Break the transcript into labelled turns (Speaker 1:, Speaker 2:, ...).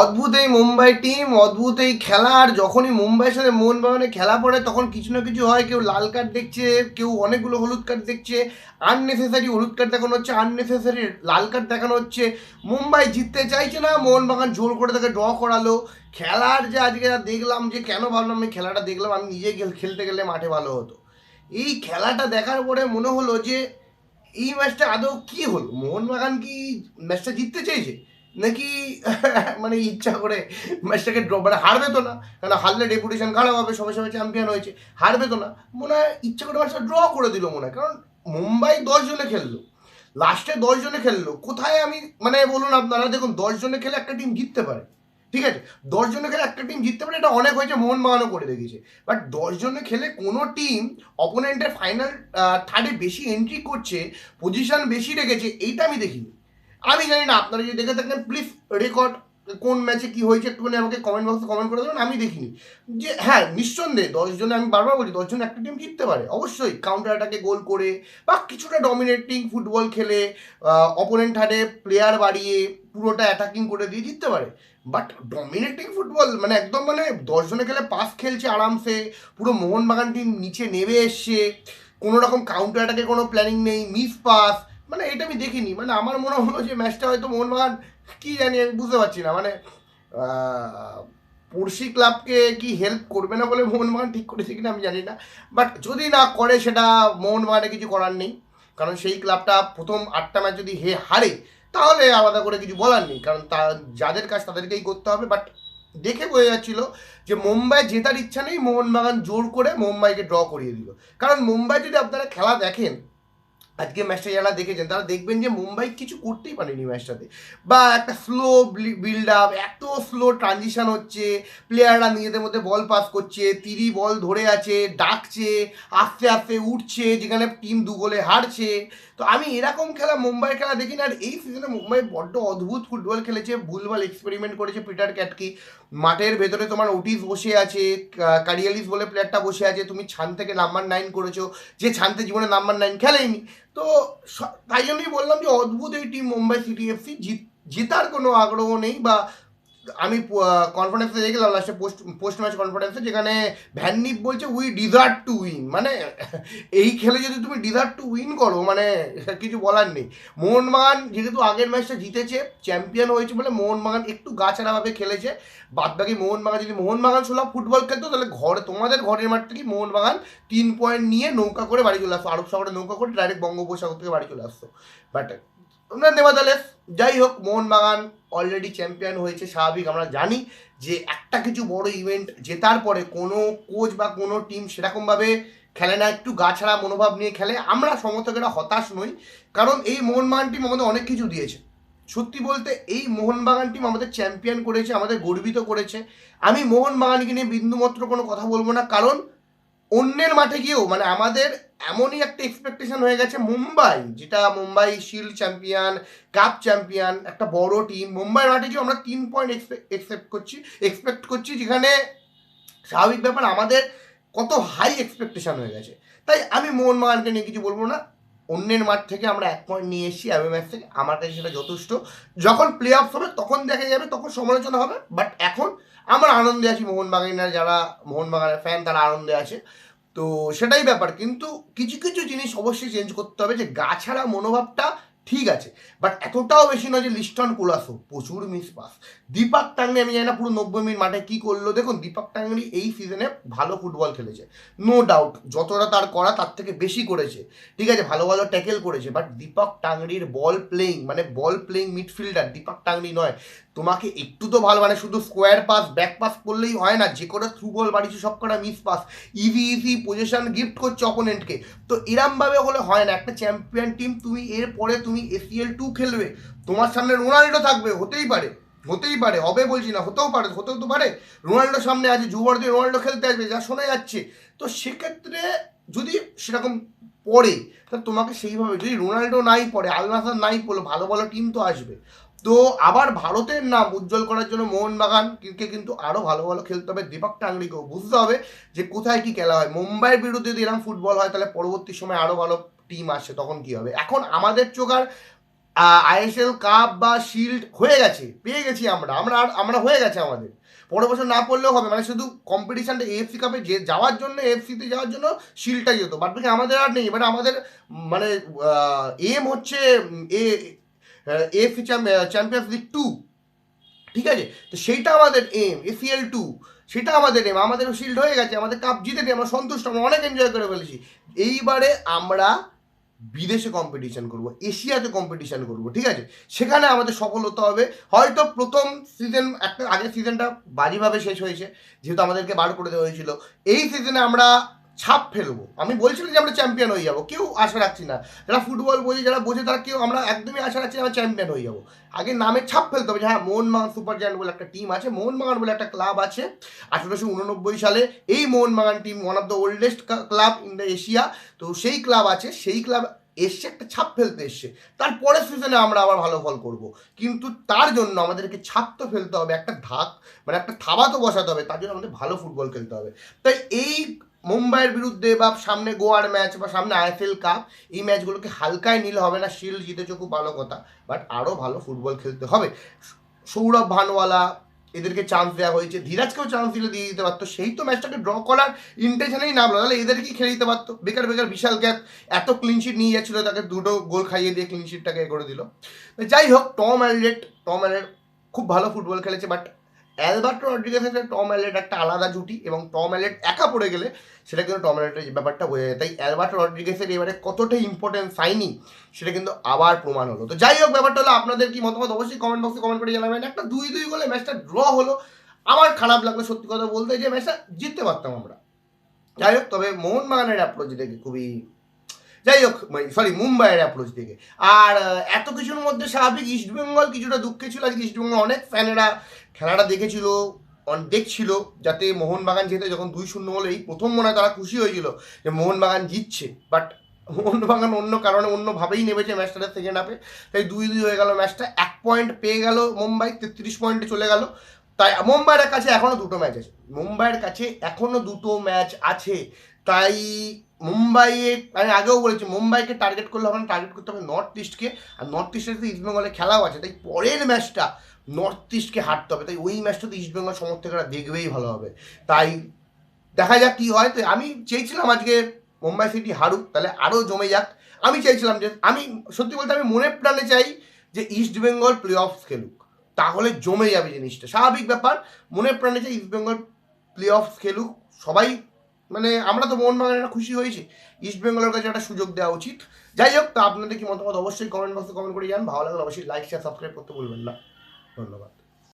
Speaker 1: অদ্ভুত এই মুম্বাই টিম অদ্ভুত এই খেলা, আর যখনই মুম্বাইয়ের সাথে মোহনবাগানে খেলা পড়ে, তখন কিছু না কিছু হয়, কেউ লাল কার্ড দেখছে, কেউ অনেকগুলো হলুদ কার্ড দেখছে আননেসেসারি হলুদ কার্ড দেখানো হচ্ছে আননেসেসারি লাল কার্ড দেখানো হচ্ছে। মুম্বাই জিততে চাইছে না, মোহনবাগান জোর করে তাকে ড্র করালো। খেলার যে আজকে দেখলাম, যে কেন ভাবলাম আমি খেলাটা দেখলাম, আমি নিজে খেলতে গেলে মাঠে ভালো হতো। এই খেলাটা দেখার পরে মনে হলো যে, এই ম্যাচটা আদৌ কি হলো? মোহনবাগান কি ম্যাচটা জিততে চেয়েছে নাকি মানে ইচ্ছা করে ম্যাচটাকে ড্র মানে হারবে তো না। কারণ হারলে রেপুটেশন খারাপ হবে সবাই সবাই চ্যাম্পিয়ন হয়েছে, হারবে তো না। মনে হয় ইচ্ছা করে ম্যাচটা ড্র করে দিল মনে হয়। কারণ মুম্বাই দশ জনে খেললো লাস্টে দশ জনে খেললো, কোথায় আমি মানে বলুন আপনারা, দেখুন দশ জনে খেলে একটা টিম জিততে পারে, ঠিক আছে? দশ জনে খেলে একটা টিম জিততে পারে, এটা অনেক হয়েছে মোহনবাগানও করে দেখিয়েছে বাট দশ জনে খেলে কোনো টিম অপোনেন্টের ফাইনাল থার্ডে বেশি এন্ট্রি করছে পজিশন বেশি রেখেছে, এইটা আমি দেখিনি। আমি জানি না, আপনারা যদি দেখে থাকেন প্লিজ রেকর্ড কোন ম্যাচে কি হয়েছে একটুখানি আমাকে কমেন্ট বক্সে কমেন্ট করে দেবেন, আমি দেখিনি। যে হ্যাঁ নিঃসন্দেহে দশজনে আমি বারবার বলি দশজন একটা টিম জিততে পারে, অবশ্যই। কাউন্টার অ্যাটাকে গোল করে বা কিছুটা ডমিনেটিং ফুটবল খেলে অপোনেন্ট হারে প্লেয়ার বাড়িয়ে পুরোটা অ্যাটাকিং করে দিয়ে জিততে পারে। বাট ডমিনেটিং ফুটবল মানে একদম মানে দশজনে খেলে পাস খেলছে আরামসে, পুরো মোহনবাগান টিম নিচে নেমে এসছে, কোনো রকম কাউন্টার অ্যাটাকে কোনো প্ল্যানিং নেই মিস পাস মানে এটা আমি দেখিনি মানে আমার মনে হলো যে ম্যাচটা হয়তো মোহনবাগান কি জানি আমি বুঝতে পারছি না মানে পড়শি ক্লাবকে কি হেল্প করবে না বলে মোহনবাগান ঠিক করেছে কিনা আমি জানি না বাট যদি না করে সেটা মোহনবাগানে কিছু করার নেই, কারণ সেই ক্লাবটা প্রথম আটটা ম্যাচ যদি হে হারে, তাহলে আলাদা করে কিছু বলার নেই, কারণ তা, যাদের কাজ তাদেরকেই করতে হবে বাট দেখে বোঝা যাচ্ছিল যে মুম্বাই জেতার ইচ্ছা নেই, মোহনবাগান জোর করে মুম্বাইকে ড্র করিয়ে দিল। কারণ মুম্বাই যদি আপনারা খেলা দেখেন আজকে ম্যাচটা যারা দেখেছেন, তারা দেখবেন যে মুম্বাই কিছু করতেই পারেনি ম্যাচটাতে বা একটা স্লো বিল্ড আপ এত স্লো ট্রানজিশন হচ্ছে প্লেয়াররা নিজেদের মধ্যে বল পাস করছে, তিরি বল ধরে আছে, ডাকছে, আস্তে আস্তে উঠছে, যেখানে টিম দু গোলে হারছে। তো আমি এরকম খেলা মুম্বাইয়ের খেলা দেখি না, আর এই সিজনে মুম্বাই বড্ড অদ্ভুত ফুটবল খেলেছে, ভুলভাল এক্সপেরিমেন্ট করেছে পিটার ক্যাটকি। মাঠের ভেতরে তোমার ওটিস বসে আছে কারিয়ালিস বলে প্লেয়ারটা বসে আছে, তুমি ছান থেকে নাম্বার নাইন করেছ, যে ছানতে জীবনে নাম্বার নাইন খেলেইনি। তো তাই জন্যই বললাম যে অদ্ভুত এই টিম মুম্বাই সিটি এফসি জিতার কোনো আগ্রহ নেই বা আমি কনফারেন্সে দেখলাম লাস্টে পোস্ট পোস্ট ম্যাচ কনফারেন্সে যেখানে ভ্যাননিপ বলছে উই ডিজার্ভ টু উইন মানে এই খেলে যদি তুমি ডিজার্ভ টু উইন করো মানে কিছু বলার নেই। মোহনবাগান যেহেতু আগের ম্যাচটা জিতেছে চ্যাম্পিয়ন হয়েছে বলে মোহনবাগান একটু গাছাড়াভাবে খেলেছে। বাদ বাকি মোহনবাগান, যদি মোহনবাগান ষোলো ফুটবল খেলতো, তাহলে ঘর, তোমাদের ঘরের মাঠ থেকে মোহনবাগান তিন পয়েন্ট নিয়ে নৌকা করে বাড়ি চলে আসতো, আরব সাগরে নৌকা করে ডাইরেক্ট বঙ্গোপসাগর থেকে বাড়ি চলে আসতো। বাট নেভাদালেস যাই হোক, মোহনবাগান অলরেডি চ্যাম্পিয়ন হয়েছে স্বাভাবিক। আমরা জানি যে একটা কিছু বড় ইভেন্ট জেতার পরে কোনো কোচ বা কোনো টিম সেরকমভাবে খেলে না, একটু গাছাড়া মনোভাব নিয়ে খেলে। আমরা সমর্থকেরা হতাশ নই, কারণ এই মোহনবাগান টিম আমাদের অনেক কিছু দিয়েছে। সত্যি বলতে এই মোহনবাগান টিম আমাদের চ্যাম্পিয়ন করেছে, আমাদের গর্বিত করেছে। আমি মোহনবাগানকে নিয়ে বিন্দুমাত্র কোনো কথা বলব না, কারণ অন্যের মাঠে গিয়েও মানে আমাদের এমনই একটা এক্সপেকটেশন হয়ে গেছে মুম্বাই, যেটা Mumbai shield champion cup champion একটা বড় টিম মুম্বাইয়ের মাঠে গিয়ে আমরা তিন পয়েন্ট এক্সপেক্ট করছি এক্সপেক্ট করছি যেখানে স্বাভাবিক ব্যাপার আমাদের কত হাই এক্সপেকটেশন হয়ে গেছে। তাই আমি মোহনবাগানকে নিয়ে কিছু বলব না। অন্যের মাঠ থেকে আমরা এক পয়েন্ট নিয়ে এসেছি অ্যাওয়ে ম্যাচ থেকে। আমার কাছে সেটা যথেষ্ট। যখন প্লে অফ হবে, তখন দেখা যাবে, তখন সমালোচনা হবে। বাট এখন আমরা আনন্দে আছি মোহনবাগানের যারা মোহনবাগানের ফ্যান তারা আনন্দে আছে। তো সেটাই ব্যাপার। কিন্তু কিছু কিছু জিনিস অবশ্যই চেঞ্জ করতে হবে যে গা ছাড়া মনোভাবটা ঠিক আছে। বাট এতটাও বেশি নয় যে লিস্টন কোলাসো। প্রচুর মিস পাস দীপক টাঙ্গি আমি জানি না পুরো নব্বই মিনিট মাঠে কী করল। দেখুন, দীপক টাঙ্গি এই সিজনে ভালো ফুটবল খেলেছে। নো ডাউট যতটা তার করা তার থেকে বেশি করেছে। ঠিক আছে, ভালো ভালো ট্যাকেল করেছে। বাট দীপক টাংরির বল প্লেইং মানে ball playing midfielder Deepak Tangri নয়। তোমাকে একটু তো ভালো মানে শুধু স্কোয়ার পাস ব্যাক পাস করলেই হয় না, যে কটা থ্রু বল বাড়িছে সব কটা miss pass easy easy position gift করছে অপোনেন্টকে তো এরমভাবে হলে হয় না, একটা চ্যাম্পিয়ন টিম তুমি এরপরে তুমি এসিএল টু খেলবে। তোমার সামনে রোনাল্ডো থাকবে, হতেই পারে হতেই পারে, হবে বলছি না, হতেও পারে, হতেও তো পারে। রোনাল্ডো সামনে আছে যুবর্দি রোনাল্ডো খেলতে আসবে, যা শোনা যাচ্ছে। তো সেক্ষেত্রে যদি সেরকম পড়ে, তা তোমাকে সেইভাবে, যদি রোনাল্ডো নাই পড়ে, আলনাসার নাই পড়ল, ভালো ভালো টিম তো আসবে। তো আবার ভারতের নাম উজ্জ্বল করার জন্য মোহনবাগান কে কিন্তু আরও ভালো ভালো খেলতে হবে। দীপক টাংরিকেও বুঝতে হবে যে কোথায় কি খেলা হয়। মুম্বাইয়ের বিরুদ্ধে যদি এরকম ফুটবল হয়, তাহলে পরবর্তী সময় আরও ভালো টিম আসে, তখন কি হবে? এখন আমাদের চোখ আর আইএসএল কাপ বা শিল্ড হয়ে গেছে, পেয়ে গেছি আমরা। আমরা আমরা হয়ে গেছে আমাদের। পরের বছর না পড়লেও হবে। মানে শুধু কম্পিটিশনটা এএফসি কাপে যে, যাওয়ার জন্য এএফসিতে যাওয়ার জন্য শিল্ডটা যেত বাট আমাদের আর নেই। এবারে আমাদের মানে এম হচ্ছে এ এএফসি চ্যাম্পিয়ন্স লিগ টু ঠিক আছে? তো সেইটা আমাদের এম এসিএল টু সেটা আমাদের এম আমাদের শিল্ড হয়ে গেছে, আমাদের কাপ জিতেছি, আমরা সন্তুষ্ট, আমরা অনেক এনজয় করে ফেলেছি। এইবারে আমরা বিদেশে কম্পিটিশান করব, এশিয়াতে কম্পিটিশান করব, ঠিক আছে? সেখানে আমাদের সফল হতে হবে। হয়তো প্রথম সিজন একটা আগের সিজনটা বাজেভাবে শেষ হয়েছে, যেহেতু আমাদেরকে বার করে দেওয়া হয়েছিল। এই সিজনে আমরা ছাপ ফেলব। আমি বলছিলাম যে আমরা চ্যাম্পিয়ন হয়ে যাব। কেউ আশা রাখছি না। যারা ফুটবল বোঝে, যারা বোঝে, তারা কেউ আমরা একদমই আশা রাখছি না আমরা চ্যাম্পিয়ন হয়ে যাব। আগে নামে ছাপ ফেলতে হবে যে হ্যাঁ মোহনবাগান সুপার জায়ান্ট বলে একটা টিম আছে, মোহনবাগান বলে একটা ক্লাব আছে। আঠেরোশো উননব্বই সালে এই Mohun Bagan team one of the oldest club in the Asia তো সেই ক্লাব আছে, সেই ক্লাব এসছে, একটা ছাপ ফেলতে এসছে। তারপরের সিজনে আমরা আবার ভালো ফল করব। কিন্তু তার জন্য আমাদেরকে ছাপ তো ফেলতে হবে, একটা ধাক মানে একটা থাবা তো বসাতে হবে, তার জন্য আমাদের ভালো ফুটবল খেলতে হবে। তাই এই মুম্বাইয়ের বিরুদ্ধে বা সামনে গোয়ার ম্যাচ বা সামনে আইএসএল কাপ এই ম্যাচগুলোকে হালকায় নিলে হবে না শিল্ড জিতেছো খুব ভালো কথা। বাট আরও ভালো ফুটবল খেলতে হবে। সৌরভ ভানওয়ালা এদেরকে চান্স দেওয়া হয়েছে। ধীরাজকেও চান্স দিলে দিয়ে দিতে পারতো। সেই তো ম্যাচটাকে ড্র করার ইন্টেনশনেই নামলো। তাহলে এদেরকেই খেলে দিতে পারতো? বেকার বেকার বিশাল গ্যাপ এত ক্লিনশিট নিয়ে যাচ্ছিল, তাকে দুটো গোল খাইয়ে দিয়ে ক্লিনশিটটাকে এ করে দিল। যাই হোক টম অ্যালরেট টম অ্যালরেট খুব ভালো ফুটবল খেলেছে বাট অ্যালবার্টো রড্রিগেসের সাথে টম অ্যালেট একটা আলাদা জুটি এবং টম অ্যালেট একা পড়ে গেলে সেটা কিন্তু টম অ্যালেটের ব্যাপারটা বোঝা যায়। তাই অ্যালবার্টো রড্রিগেসের এবারে কতটা ইম্পর্টেন্ট সাইনিং সেটা কিন্তু আবার প্রমাণ হলো। তো যাই হোক, ব্যাপারটা হলো আপনাদের কি মতামত অবশ্যই কমেন্ট বক্সে কমেন্ট করে জানাবেন। একটা দুই দুই গোলে ম্যাচটা ড্র হলো। আমার খারাপ লাগল সত্যি কথা বলতে যে ম্যাচটা জিততে পারতাম আমরা। যাই হোক, তবে মোহনবাগানের অ্যাপ্রোচ দেখে খুবই যাই হোক সরি মুম্বাইয়ের অ্যাপ্রোচ থেকে আর এত কিছুর মধ্যে স্বাভাবিক ইস্টবেঙ্গল কিছুটা দুঃখে ছিল। আজকে ইস্টবেঙ্গল অনেক ফ্যানেরা খেলাটা দেখেছিল দেখছিল, যাতে মোহনবাগান জিতে যখন দুই শূন্য হলো এই প্রথম মনে হয় তারা খুশি হয়েছিল যে মোহনবাগান জিতছে। বাট মোহনবাগান অন্য কারণে অন্যভাবেই নেমেছে ম্যাচটা সেকেন্ড হাফে তাই দুই দুই হয়ে গেল ম্যাচটা। এক পয়েন্ট পেয়ে গেল মুম্বাই, তেত্রিশ পয়েন্টে চলে গেল। তাই মুম্বাইয়ের কাছে এখনও দুটো ম্যাচ আছে। মুম্বাইয়ের কাছে এখনও দুটো ম্যাচ আছে। তাই মুম্বাইয়ে আমি আগেও বলেছি, মুম্বাইকে টার্গেট করলে হবে না টার্গেট করতে হবে নর্থ ইস্টকে আর নর্থ ইস্টের সাথে ইস্টবেঙ্গলে খেলাও আছে, তাই পরের ম্যাচটা নর্থ ইস্টকে হারতে হবে। তাই ওই ম্যাচটা তো ইস্টবেঙ্গল সমর্থকরা দেখবেই ভালো হবে। তাই দেখা যাক কী হয়। তো আমি চেয়েছিলাম আজকে মুম্বাই সিটি হারুক, তাহলে আরও জমে যাক। আমি চাইছিলাম যে, আমি সত্যি বলতে আমি মনে প্রাণে চাই যে ইস্ট বেঙ্গল প্লে অফ খেলুক। তাহলে জমে যাবে জিনিসটা। স্বাভাবিক ব্যাপার, মনে প্রাণে চাই ইস্ট বেঙ্গল প্লে অফ খেলুক। সবাই মানে আমরা তো মোহনবাগানেরা খুশি হয়েছি। ইস্ট বেঙ্গলের কাছে একটা সুযোগ দেওয়া উচিত। যাই হোক, তা আপনাদের কি মতামত অবশ্যই কমেন্ট বক্সে কমেন্ট করে যান ভালো লাগলে অবশ্যই লাইক শেয়ার সাবস্ক্রাইব করতে বলবেন না। ধন্যবাদ।